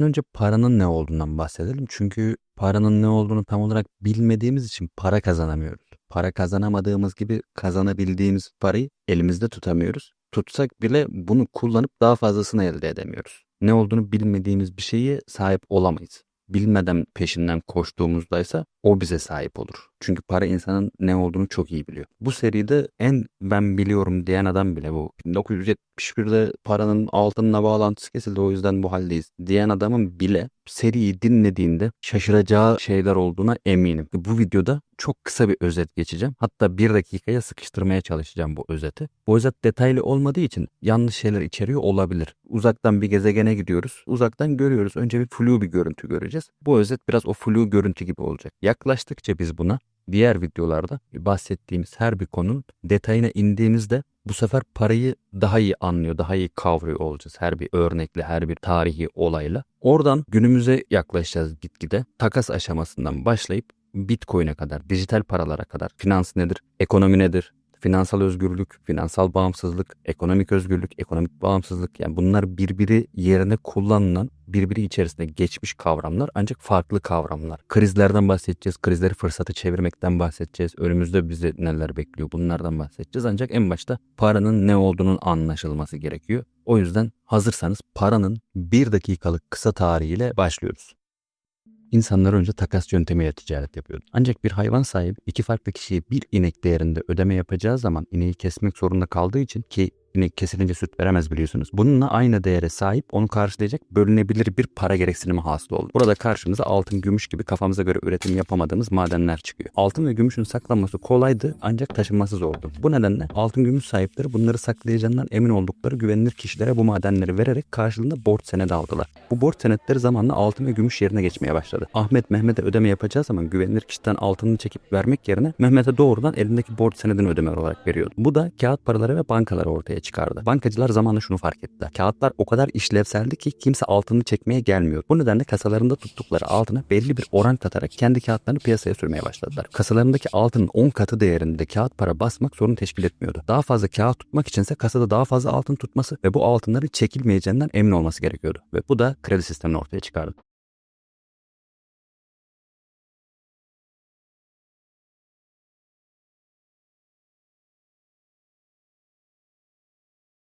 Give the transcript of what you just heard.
Önce paranın ne olduğundan bahsedelim. Çünkü paranın ne olduğunu tam olarak bilmediğimiz için para kazanamıyoruz. Para kazanamadığımız gibi kazanabildiğimiz parayı elimizde tutamıyoruz. Tutsak bile bunu kullanıp daha fazlasını elde edemiyoruz. Ne olduğunu bilmediğimiz bir şeye sahip olamayız. Bilmeden peşinden koştuğumuzdaysa o bize sahip olur. Çünkü para insanın ne olduğunu çok iyi biliyor. Bu seride en ben biliyorum diyen adam bile bu 1971'de paranın altınla bağlantısı kesildi o yüzden bu haldeyiz diyen adamın bile seriyi dinlediğinde şaşıracağı şeyler olduğuna eminim. Bu videoda çok kısa bir özet geçeceğim. Hatta bir dakikaya sıkıştırmaya çalışacağım bu özeti. Bu özet detaylı olmadığı için yanlış şeyler içeriyor olabilir. Uzaktan bir gezegene gidiyoruz. Uzaktan görüyoruz. Önce bir flu bir görüntü göreceğiz. Bu özet biraz o flu görüntü gibi olacak. Yaklaştıkça biz buna diğer videolarda bahsettiğimiz her bir konunun detayına indiğimizde bu sefer parayı daha iyi anlıyor, daha iyi kavruyor olacağız her bir örnekle, her bir tarihi olayla. Oradan günümüze yaklaşacağız gitgide. Takas aşamasından başlayıp Bitcoin'e kadar, dijital paralara kadar, finans nedir, ekonomi nedir, finansal özgürlük, finansal bağımsızlık, ekonomik özgürlük, ekonomik bağımsızlık yani bunlar birbiri yerine kullanılan, birbiri içerisinde geçmiş kavramlar ancak farklı kavramlar. Krizlerden bahsedeceğiz, krizleri fırsatı çevirmekten bahsedeceğiz. Önümüzde bizi neler bekliyor bunlardan bahsedeceğiz. Ancak en başta paranın ne olduğunun anlaşılması gerekiyor. O yüzden hazırsanız paranın bir dakikalık kısa tarihiyle başlıyoruz. İnsanlar önce takas yöntemiyle ticaret yapıyordu. Ancak bir hayvan sahibi iki farklı kişiye bir inek değerinde ödeme yapacağı zaman ineği kesmek zorunda kaldığı için ki inek kesilince süt veremez biliyorsunuz. Bununla aynı değere sahip onu karşılayacak bölünebilir bir para gereksinimi hasıl oldu. Burada karşımıza altın, gümüş gibi kafamıza göre üretim yapamadığımız madenler çıkıyor. Altın ve gümüşün saklanması kolaydı ancak taşınması zordu. Bu nedenle altın gümüş sahipleri bunları saklayacağından emin oldukları güvenilir kişilere bu madenleri vererek karşılığında borç senedi aldılar. Bu borç senetleri zamanla altın ve gümüş yerine geçmeye başladı. Ahmet Mehmet'e ödeme yapacağı zaman güvenilir kişiden altınını çekip vermek yerine Mehmet'e doğrudan elindeki borç senedini ödeme olarak veriyordu. Bu da kağıt paraları ve bankaları ortaya çıkardı. Bankacılar zamanla şunu fark ettiler. Kağıtlar o kadar işlevseldi ki kimse altını çekmeye gelmiyor. Bu nedenle kasalarında tuttukları altına belli bir oran katarak kendi kağıtlarını piyasaya sürmeye başladılar. Kasalarındaki altının 10 katı değerinde kağıt para basmak sorun teşkil etmiyordu. Daha fazla kağıt tutmak içinse kasada daha fazla altın tutması ve bu altınların çekilmeyeceğinden emin olması gerekiyordu. Ve bu da kredi sistemini ortaya çıkardı.